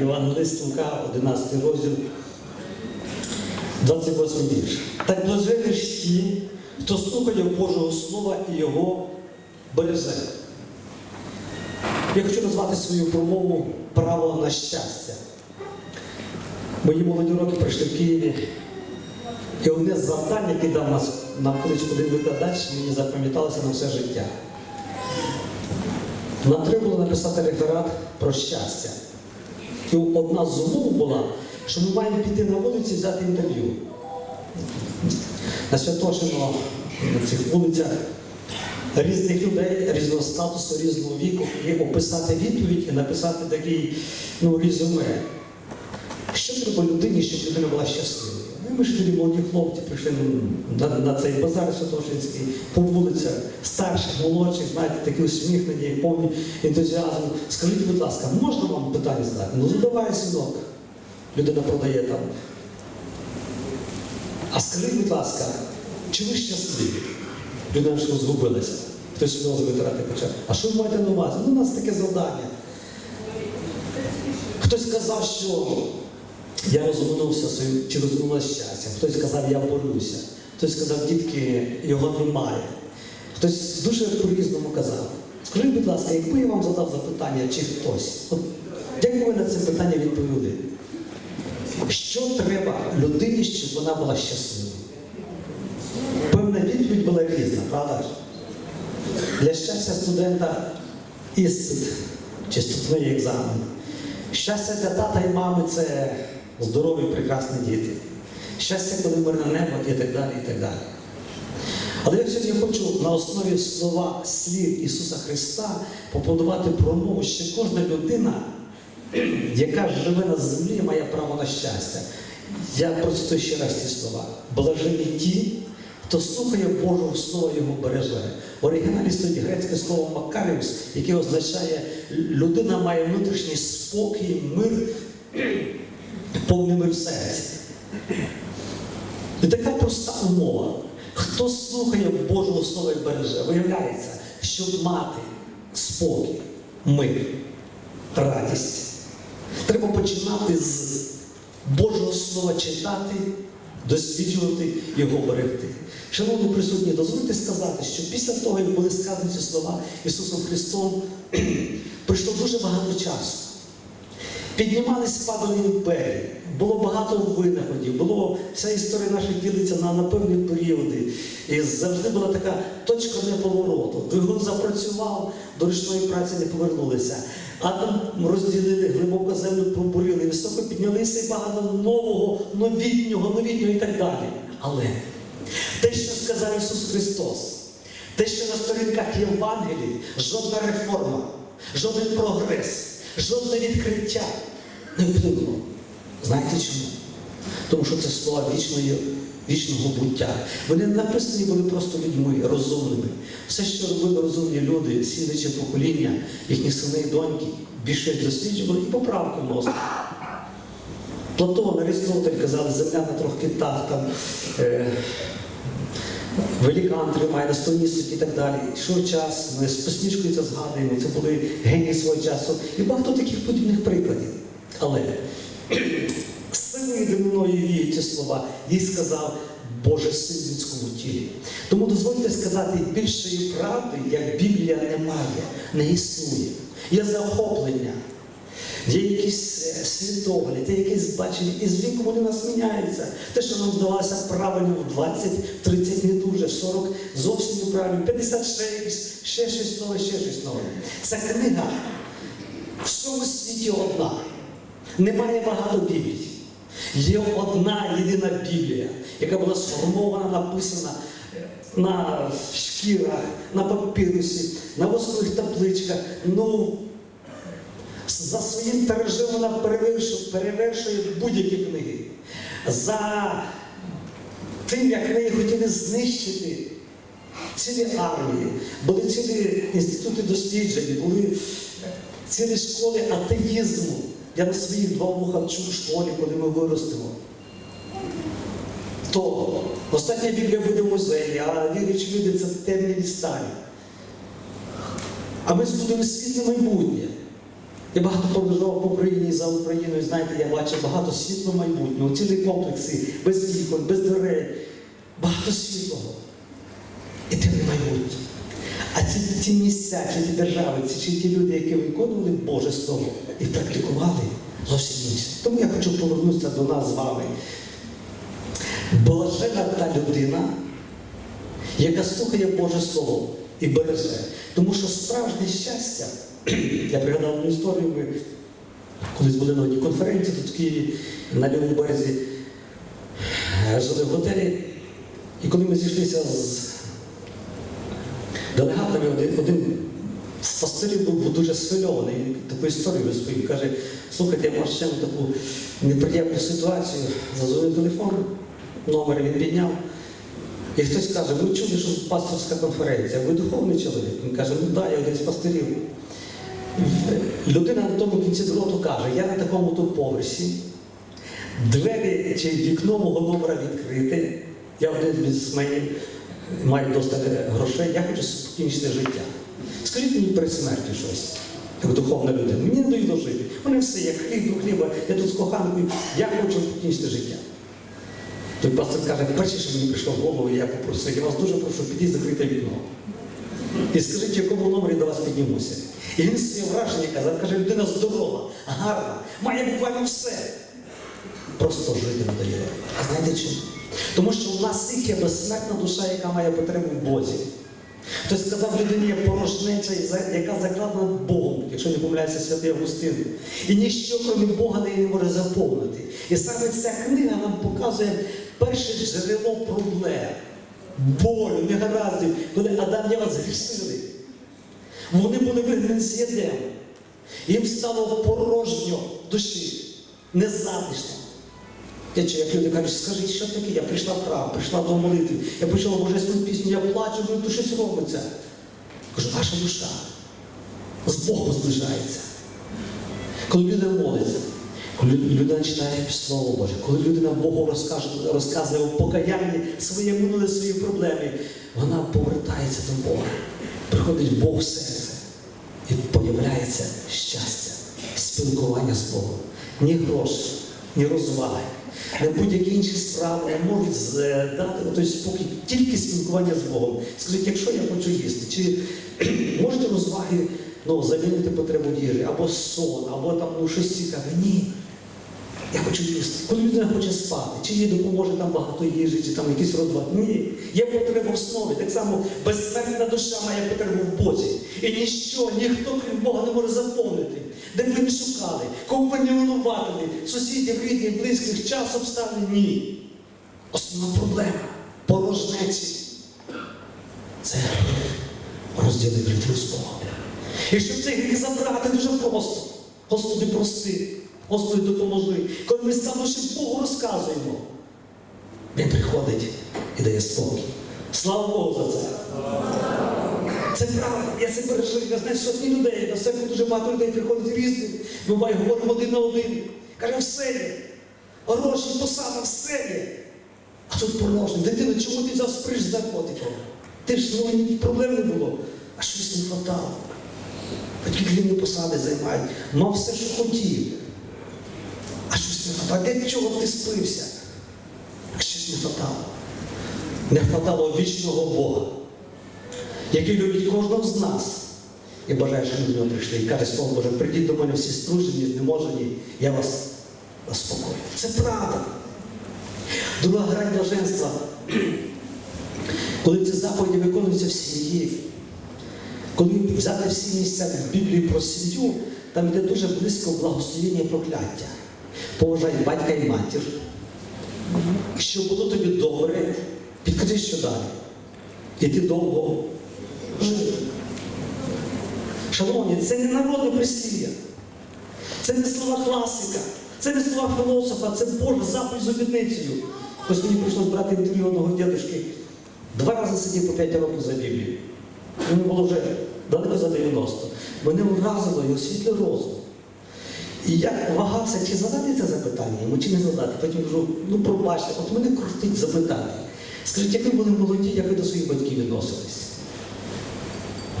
Євангелист Лука, 11 розділ, 28 вірш. Так блажені ж ті, хто слухає Божого Слова і його береже. Я хочу назвати свою промову Право на щастя. Мої молоді роки прийшли в Києві. І одне з завдань, яке дав нас нам колись один викладач, мені запам'яталося на все життя. Нам треба було написати реферат про щастя. І одна з умов була, що ми маємо піти на вулицю і взяти інтерв'ю. На Святошино, на цих вулицях різних людей, різного статусу, різного віку, і описати відповідь і написати такий ну, резюме. Що треба людині, щоб людина була щасливою? Ми ж тоді молоді хлопці прийшли на, на цей базар Святошинський, по вулицях, старших, молодших, знаєте, такі усміхнені, повні ентузіазму. Скажіть, будь ласка, можна вам питання задати? Ну задавай синок. Людина продає там. А скажіть, будь ласка, чи ви щасливі? Людина що згубилася. Хтось сльози витрати почав. А що ви маєте на увазі? Ну, у нас таке завдання. Хтось сказав, що я розумнувся своїм, чи розумнулася щастям. Хтось сказав, я борюся. Хтось сказав, дітки, його немає. Хтось дуже по-різному казав. Скажіть, будь ласка, якби я вам задав запитання, чи хтось, от як ви на це питання відповіли? Що треба людині, щоб вона була щасливою? Певна відповідь була різна, правда? Для щастя студента іспит, чи вступний екзамен. Щастя для тата і мами це здорові, прекрасні діти. Щастя, коли мирне небо і так далі, і так далі. Але я сьогодні хочу на основі слова слів Ісуса Христа побудувати промову, що кожна людина, яка живе на землі, має право на щастя. Я процитую ще раз ці слова. Блажені ті, хто слухає Божого Слова Його береже. В оригіналі стоїть грецьке слово Макаріус, яке означає, людина має внутрішній спокій, мир, повний мир в серці. І така проста умова. Хто слухає Божого Слова і береже, виявляється, щоб мати спокій, мир, радість. Треба починати з Божого Слова читати, досліджувати його берегти. Шановні присутні, дозвольте сказати, що після того, як були сказані ці слова Ісусом Христом, пройшло дуже багато часу. Піднімались, падали імперії, було багато винаходів, було вся історія наша ділиться на, на певні періоди. І завжди була така точка неповороту. Двигун запрацював, до ручної праці не повернулися. Атом розділили, глибоко землю пробурили, високо піднялися і багато нового, новітнього, новітнього і так далі. Але те, що сказав Ісус Христос, те, що на сторінках Євангелії, жодна реформа, жоден прогрес, жодне відкриття не вплинуло. Знаєте чому? Тому що це слова вічної, вічного буття. Вони не написані були просто людьми, розумними. Все, що робили розумні люди, слідуюче покоління, їхні сини і доньки, більше досліджували і поправки вносили. Платон, Аристотель казали, земля на трьох китах, там, е, великан тримає на стоні і так далі. Йшов час, ми з посмішкою це згадуємо, це були генії свого часу. І багато таких подібних прикладів. Але силою дивної віє ці слова, їй сказав Боже син людському тілі. Тому дозвольте сказати, більшої правди, як Біблія немає, не існує. Є захоплення. Є якісь е, світогляд, є якісь бачення, і з віком вони нас міняються. Те, що нам здавалося правильно в 20, 30 не дуже, 40 зовсім неправильно, 50 ще якісь, ще щось нове, ще щось нове. Ця книга в всьому світі одна. Немає багато Біблій. Є одна єдина Біблія, яка була сформована, написана на шкірах, на папірусі, на воскових табличках. Ну, за своїм тиражем вона перевершує, перевершує будь-які книги. За тим, як неї хотіли знищити цілі армії, були цілі інститути досліджень, були цілі школи атеїзму. Я на своїх два вуха вчу в школі, коли ми виростемо. То остання Біблія буде в музеї, а віруючі люди це темні відстані. А ми збудемо світле майбутнє. Я багато подорожував по Україні за Україною, знаєте, я бачив багато світлого майбутнього, цілі комплекси, без вікон, без дверей, багато світлого. І те не майбутнє. А ці, ті місця, чи ті держави, ці, чи ті люди, які виконували Боже Слово і практикували зовсім інше. Тому я хочу повернутися до нас з вами. Блажена та людина, яка слухає Боже Слово і береже. Тому що справжнє щастя, я пригадав одну історію, ми колись були на одній конференції тут в Києві на лівому березі жили в готелі. І коли ми зійшлися з делегатами, один, один з пастирів був, дуже схвильований, таку історію розповів. Каже, слухайте, я ще таку неприємну ситуацію, зазвонив телефон, номер він підняв. І хтось каже, ви чули, що пасторська конференція, ви духовний чоловік? Він каже, ну так, я один з пастирів. Людина на тому кінці дроту каже, я на такому тут поверсі, двері чи вікно мого номера відкрите, я один з бізнесменів, маю достатньо грошей, я хочу покінчити життя. Скажіть мені перед смертю щось, як духовна людина. Мені не дають дожити. Мене все, як хліб до хліба, я тут з коханкою, я хочу покінчити життя. Той пастор каже, перше, що мені прийшло в голову, я попросив, я вас дуже прошу, підіть закрите вікно. І скажіть, в якому номері до вас піднімуся. І він своє враження казав, каже, людина здорова, гарна, має буквально все. Просто жити не дає. А знаєте чому? Тому що в нас всіх є безсмертна душа, яка має потребу в Бозі. Хтось сказав, людині є порожнеча, яка закладена Богом, якщо не помиляється святий Августин. І ніщо, крім Бога, не може заповнити. І саме ця книга нам показує перше джерело проблем, болю, негараздів, коли Адам і Єва згрішили. Вони були вигнані з Єдему. Їм стало порожньо душі, незатишно. Чую, як люди кажуть, скажіть, що таке? Я прийшла в храм, прийшла до молитви, я почула божественну пісню, я плачу, говорю, то щось робиться. Кажу, ваша душа з Богом зближається. Коли людина молиться, коли людина читає Слово Боже, коли людина Богу розкаже, розказує у покаянні своє минуле, свої проблеми, вона повертається до Бога. Приходить Бог в серце і появляється щастя, спілкування з Богом. Ні гроші, ні розваги, ні будь-які інші справи не можуть дати той спокій, тільки спілкування з Богом. Скажіть, якщо я хочу їсти, чи можете розваги ну, замінити потребу їжі, або сон, або там ну, щось цікаве? Ні. Я хочу їсти. Коли людина хоче спати, чи їй допоможе там багато їжі, чи там якісь розваги? Ні. Є потреба в слові. Так само безсмертна душа має потребу в Бозі. І ніщо, ніхто, крім Бога, не може заповнити. Де б ви не шукали, кого ви не винуватили, сусідів, рідних, близьких, час обставин ні. Основна проблема порожнеці. Це розділити гріх з Богом. Щоб цей гріх забрати дуже просто. Господи, прости, Господи, допоможи. Коли ми ставши Богу розказуємо, Він приходить і дає спокій. Слава Богу за це. Це правда, я це пережив. Я знаю сотні людей, на себе дуже багато людей приходить різних. Буває, говоримо один на один. Каже, все є. Гроші, посада, все є. А тут порожньо. Дитина, чому ти взяв сприш з наркотиком? Ти ж ну, проблем не було. А щось не хватало. Батьки клівні посади займають. Мав все, що хотів. А щось не хватало. Для чого ти спився? А щось не хватало. Не хватало вічного Бога, який любить кожного з нас. І бажає, щоб ми до нього прийшли. І каже, Слово Боже, прийдіть до мене всі стружені, знеможені, я вас заспокою. Це правда. Друга грань блаженства, коли ці заповіді виконуються в сім'ї, коли взяти всі місця в Біблії про сім'ю, там йде дуже близько благословіння і прокляття. Поважай батька і матір. Щоб було тобі добре, підкажи, що далі. І ти довго. Шановні, це не народне прислів'я. Це не слова класика, це не слова філософа, це Божа заповідь з обітницею. Ось мені прийшлось брати інтерв'ю одного дядюшки. Два рази сидів по 5 років за Біблію. Йому було вже далеко за 90. Мене вразило його світлий розум. І я вагався, чи задати це запитання йому, чи не задати. Потім кажу, ну пробачте, от мене крутить запитання. Скажіть, як ви були молоді, як ви до своїх батьків відносились?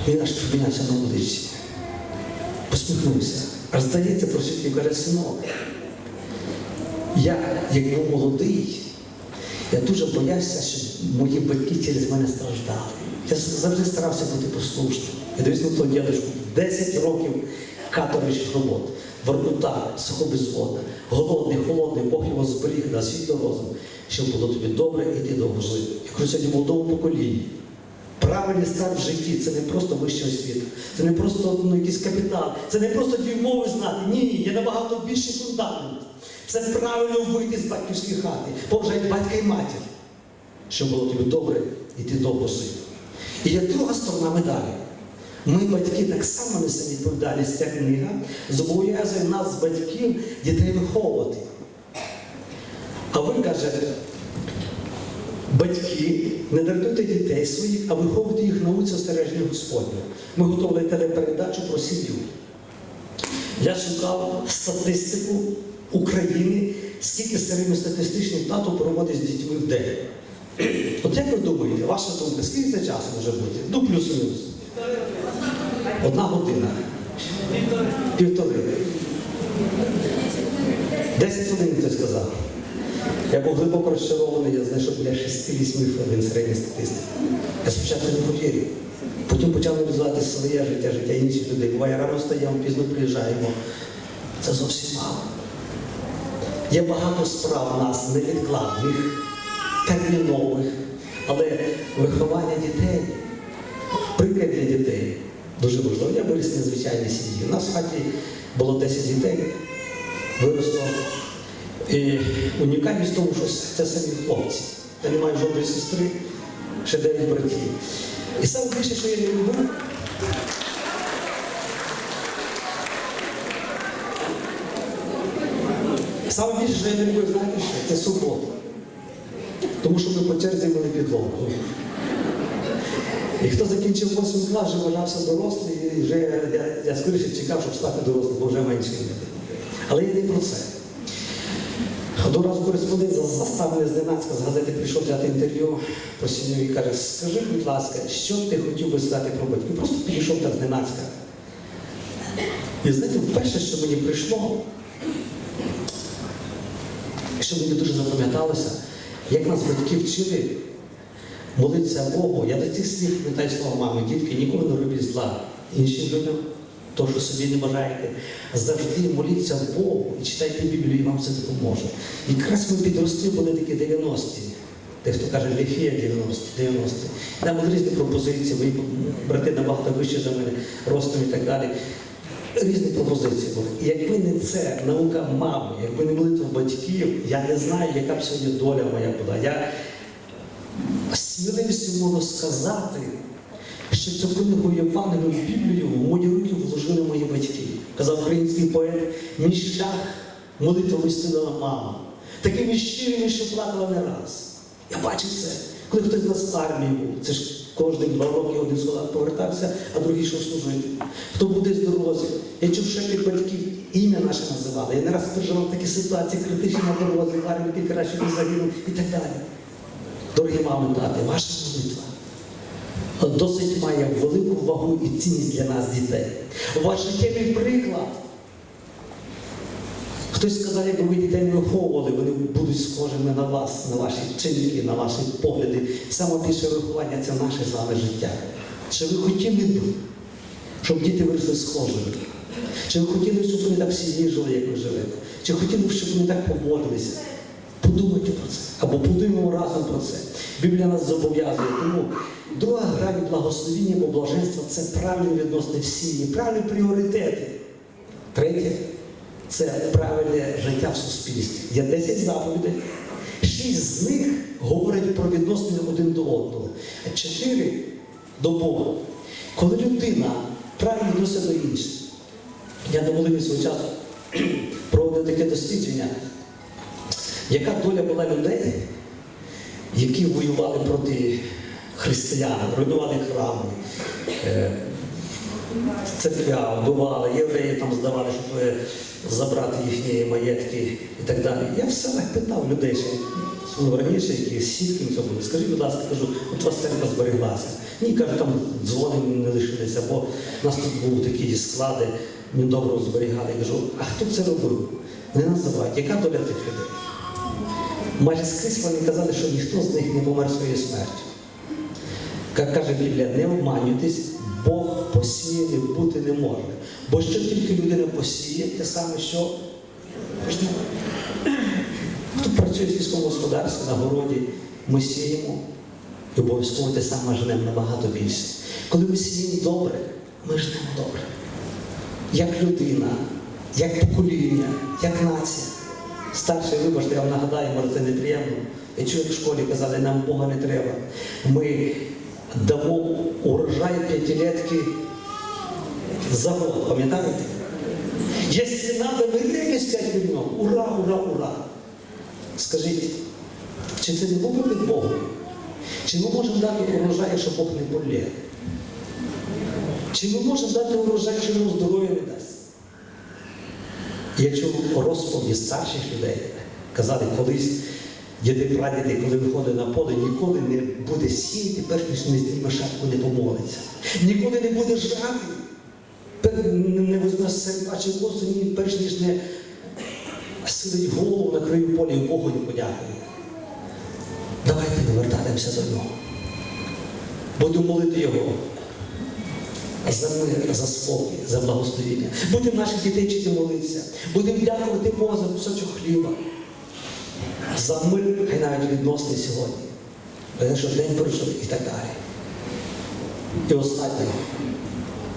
Він аж помінявся на обличчі. Посміхнувся. Аж здається, просвітлів каже, синок. Я, як був молодий, я дуже боявся, щоб мої батьки через мене страждали. Я завжди старався бути послушним. Я дивився на того дядечку 10 років каторжних робот, Воркута, сухобезводна, голодний, холодний, Бог його зберіг на світло розум, щоб було тобі добре і ти довго жив. Я кажу сьогодні молодому поколінні. Правильний старт в житті це не просто вища освіта, це не просто ну, якийсь капітал, це не просто дві мови знати. Ні, є набагато більший фундамент. Це правильно вийти з батьківської хати, поважати батька і матір, щоб було тобі добре і ти довго жив. І є друга сторона медалі. Ми, батьки, так само несемо відповідальність. Ця книга зобов'язує нас, батьків, дітей виховувати. А ви кажете, батьки, не дратуйте дітей своїх, а виховуйте їх науці остереження Господня. Ми готували телепередачу про сім'ю. Я шукав статистику України, скільки середньостатистичний тато проводить з дітьми в день. От як ви думаєте, ваша думка, скільки це часу може бути? Ну, плюс-мінус. Одна година. Півтори. Десять хвилин хтось сказав. Я був глибоко розчарований, я знайшов біля 6-8 хвилин середньої статистики. Я спочатку не повірив. Потім почав аналізувати своє життя, життя інших людей. Буває, рано встаємо, пізно приїжджаємо. Це зовсім мало. Є багато справ у нас невідкладних, термінових, але виховання дітей, приклад для дітей дуже важливо. Я виріс незвичайній сім'ї. У нас в хаті було 10 дітей, виросло. І унікальність в тому, що це самі хлопці. Я не маю жодної сестри, ще 9 братів. І саме більше, що я не люблю, Саме більше, що я не люблю, знаєте що? Це субота. Тому що ми по черзі мали підлогу. І хто закінчив 8 клас, вже вважався дорослий, і вже я, я скоріше чекав, щоб стати дорослим, бо вже менше. Але я не про це. Одного разу кореспондент за- застав зненацька з газети прийшов взяти інтерв'ю про сім'ю і каже, скажи, будь ласка, що ти хотів би сказати про батьків? Просто підійшов так зненацька. І знаєте, вперше, що мені прийшло, що мені дуже запам'яталося, як нас батьки вчили молитися Богу. Я до цих слів пам'ятаю слова мами, дітки, ніколи не робіть зла іншим людям, то, що собі не бажаєте. Завжди моліться Богу і читайте Біблію, і вам це допоможе. І якраз ми підросли були такі 90-ті. Дехто каже, ліфія 90-ті, 90-ті. Там були різні пропозиції, мої брати набагато вищі за мене, ростом і так далі. Різні пропозиції були. І якби не це, наука мами, якби не молитва батьків, я не знаю, яка б сьогодні доля моя була. Я сміливістю можу сказати, що цю книгу Євангелію Біблію в мої руки вложили мої батьки. Казав український поет, мій шлях молитва вистинила мама. Такими щирими, що плакала не раз. Я бачив це, коли хтось з нас в армії був. Це ж кожні два роки один солдат повертався, а другий йшов служити. Хто був десь в дорозі. Я чув, що батьків ім'я наше називали. Я не раз переживав такі ситуації критичні на дорозі, в армії кілька разів не загинув і так далі. Дорогі мами, тати, ваша молитва досить має велику вагу і цінність для нас, дітей. Ваш життєвий приклад. Хтось сказав, якби ви дітей не виховували, вони будуть схожими на вас, на ваші вчинки, на ваші погляди. Саме більше виховання це наше з вами життя. Чи ви хотіли б, щоб діти виросли схожими? Чи ви хотіли, щоб вони так всі жили, як ви живете? Чи хотіли б, щоб вони так поводилися? Подумайте про це. Або подумаємо разом про це. Біблія нас зобов'язує. Тому друга грань благословіння або блаженства це правильні відносини в сім'ї, правильні пріоритети. Третє це правильне життя в суспільстві. Є 10 заповідей. Шість з них говорять про відносини один до одного, а чотири до Бога. Коли людина правильно відноситься до інших, я молитві свого часу проводив таке дослідження, яка доля була людей, які воювали проти християн, руйнували храми, е, церквя, вбивали, євреї там здавали, щоб е, забрати їхні маєтки і так далі. Я в селах питав людей, ще ну, раніше, які сітки в цьому були. Скажіть, будь ласка, кажу, от у вас церква збереглася. Ні, кажу, там дзвони не лишилися, бо у нас тут були такі склади, Він добре зберігали. Я кажу, а хто це робив? Не називають, яка доля тих людей? Майже скрізь вони казали, що ніхто з них не помер своєю смертю. Як каже Біблія, не обманюйтесь, Бог посіяний бути не може. Бо що тільки людина посіє, те саме, що пожне. Хто працює в сільському господарстві, на городі, ми сіємо і обов'язково те саме женемо набагато більше. Коли ми сіємо добре, ми жнемо добре. Як людина, як покоління, як нація. Старший, вибачте, я вам нагадаю, може це неприємно. Чую, як в школі казали, нам Бога не треба. Ми дамо урожай п'ятилетки за год, пам'ятаєте? Якщо надо, ми рекись 5 мільйонів. Ура, ура, ура! Скажіть, чи це не був би від Бога? Чи ми можемо дати урожай, якщо Бог не полє? Чи ми можемо дати урожай, якщо нам здоров'я не дасть? Я чув розповіді старших людей, казали колись, діди прадіди, коли виходить на поле, ніколи не буде сіяти, перш ніж не зніме шапку, не помолиться. Ніколи не буде жати, не візьме серпачі косу, ні, перш ніж не сидить голову на краю поля і Богу не подякує. Давайте не вертатимося до нього. Будемо молити Його за мир, за спокій, за благословіння. Будемо наших дітей вчити молитися. Будемо дякувати Богу за кусочок хліба. За мир, хай навіть відносний сьогодні. Те, що день пройшов і так далі. І останнє,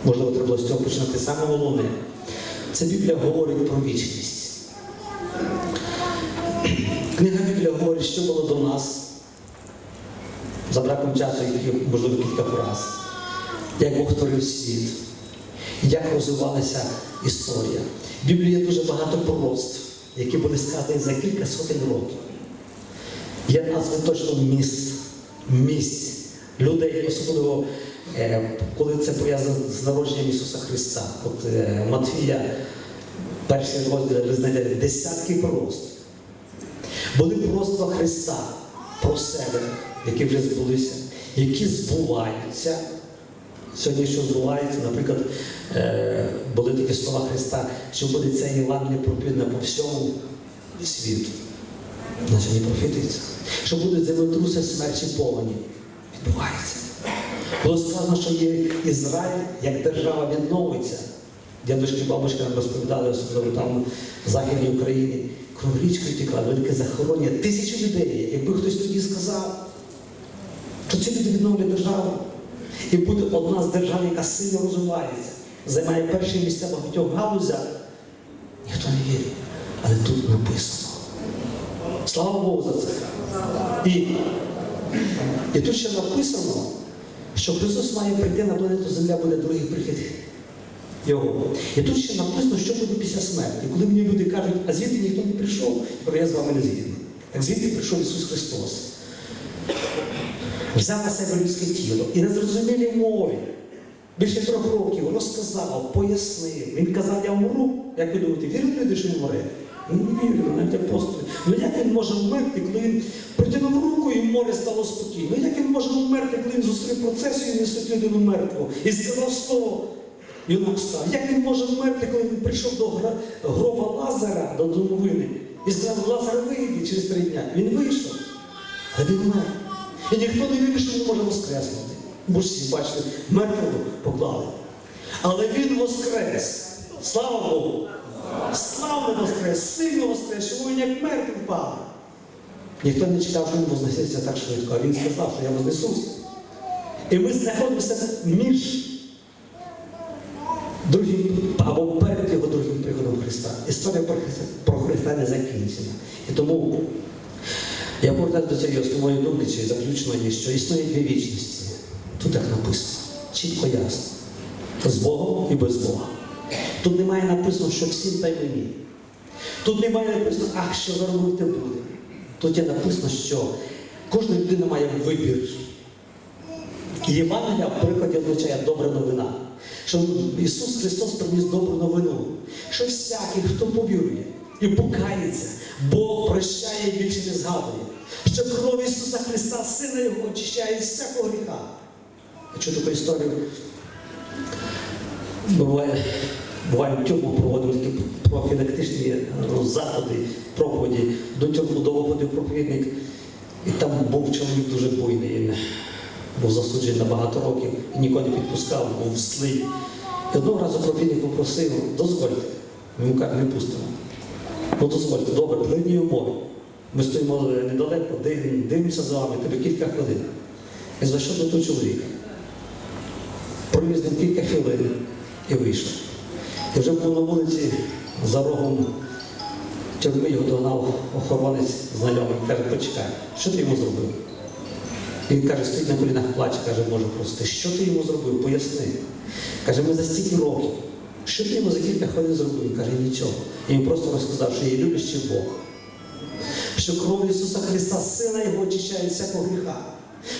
можливо, треба було з цього починати саме головне. Це Біблія говорить про вічність. Книга Біблія говорить, що було до нас. За браком часу, можливо, кілька фраз. Як Бог творив світ, як розвивалася історія. В Біблії є дуже багато пророцтв, які були сказані за кілька сотень років. Є назви точно міст, місць, людей, особливо е, коли це пов'язано з народженням Ісуса Христа. От е, Матвія, перший розділ, ви знайдете десятки пророцтв. Були пророцтва Христа про себе, які вже збулися, які збуваються. Сьогодні, що збувається, наприклад, е, були такі слова Христа, що буде це Євангеліє проповідне по всьому світу. На сьогодні профітується. Що будуть землетруси смерті повені. Відбувається. Було сказано, що є Ізраїль як держава відновиться. Дядушки, бабушки нам розповідали, особливо там в Західній Україні. Кров річкою тікла, велике захоронення, тисячі людей. Якби хтось тоді сказав, що ці люди відновлять державу. І буде одна з держав, яка сильно розвивається, займає перші місця багатьох галузях. Ніхто не вірить. Але тут написано. Слава Богу за це. І, і тут ще написано, що Христос має прийти на планету Земля, буде другий прихід Його. І тут ще написано, що буде після смерті. Коли мені люди кажуть, а звідти ніхто не прийшов, я з вами не згідний. Так звідти прийшов Ісус Христос взяв на себе людське тіло і на зрозумілій мові більше трьох років розказав, пояснив. Він казав, я вмру. Як ви думаєте, вірить люди, що він вмре? Ну, не вірю, навіть апостоли. Ну як він може вмерти, коли він протягнув руку і море стало спокійно? Ну як він може вмерти, коли він зустрів процесію і несуть людину мертву? І сказав слово. Він встав. Як він може вмерти, коли він прийшов до гроба Лазара, до домовини, і сказав, Лазар вийди через три дня. Він вийшов. Але він мер. І ніхто не вірить, що він може воскреснути. Бо ж всі бачите, мертвого поклали. Але він воскрес. Слава Богу! Славно воскрес, сильно воскрес, що він як мертвий впав. Ніхто не чекав, що він вознесеться так швидко, а він сказав, що я вознесуся. І ми знаходимося між другим або перед його другим приходом Христа. Історія про Христа, про Христа не закінчена. І тому я повертаюся до цієї основної думки, чи заключної, що існує дві вічності. Тут так написано. Чітко ясно. З Богом і без Бога. Тут немає написано, що всім та й мені. Тут немає написано, ах, що заробити буде. Тут є написано, що кожна людина має вибір. Євангелія в прикладі означає добра новина. Що Ісус Христос приніс добру новину. Що всякий, хто повірує і покається, Бог прощає і більше не згадує. Що кров Ісуса Христа, Сина Його, очищає з всякого гріха. Чую таку історію. Буває, буває в тюрму проводимо такі профілактичні заходи, проповіді. До тюрму доводив проповідник, і там був чоловік дуже буйний. Він був засуджений на багато років, і нікого не підпускав, був злий. І одного разу проповідник попросив, дозвольте. Йому каже, не пустимо. Ну дозвольте, добре, при одній умові. Ми стоїмо недалеко, дивимося за вами, тобі кілька хвилин. І зайшов до того чоловіка. Провіз ним кілька хвилин і вийшов. І вже був на вулиці за рогом тюрми його догнав охоронець знайомий. Каже, почекай, що ти йому зробив? Він каже, стоїть на колінах плаче, каже, Боже прости, що ти йому зробив? Поясни. Каже, ми за стільки років. Що ти йому за кілька хвилин зробив? Він каже, нічого. І він просто розказав, що є любящий Бог. Що кров Ісуса Христа, Сина Його очищає всякого гріха.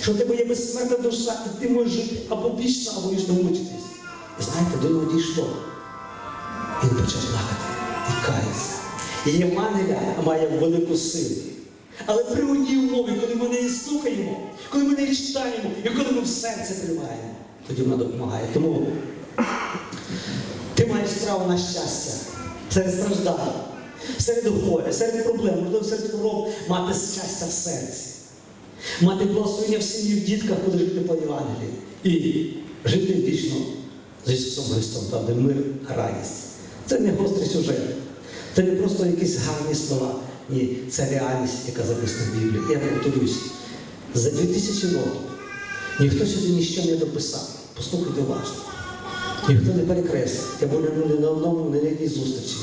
Що в тебе є безсмертна душа, і ти можеш жити або вічно, або вічно мучитись. І знаєте, до нього дійшло. Він почав плакати і кається. І Євангелія має велику силу. Але при одній умові, коли ми неї слухаємо, коли ми неї читаємо і коли ми в серце приймаємо, тоді вона допомагає. Тому ти маєш право на щастя серед страждань, серед горя, серед проблем, можливо, серед хвороб мати щастя в серці, мати благословення в сім'ї, в дітках, коли жити по Євангелії. І жити вічно з Ісусом Христом, там, де мир, радість. Це не гострий сюжет, це не просто якісь гарні слова. Ні, це реальність, яка записана в Біблії. Я повторюсь, за 2000 років ніхто сюди нічого не дописав. Послухайте уважно. Ніхто не перекреслив. Я був не на одному, не на якій зустрічі.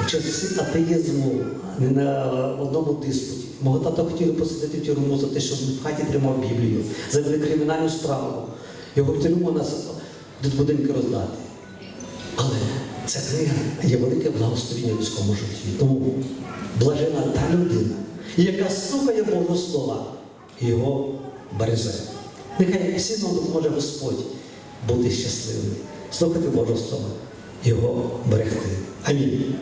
В часі атеїзму, на одному диспуті. Мого тата хотіли посадити в тюрму за те, що він в хаті тримав Біблію, завели кримінальну справу. Його в тюрму нас до будинки роздати. Але ця книга є велике благословіння в людському житті. Тому блажена та людина, яка слухає Божого Слова його береже. Нехай всі нам допоможе Господь бути щасливими, слухати Божого Слова, його берегти. Амінь.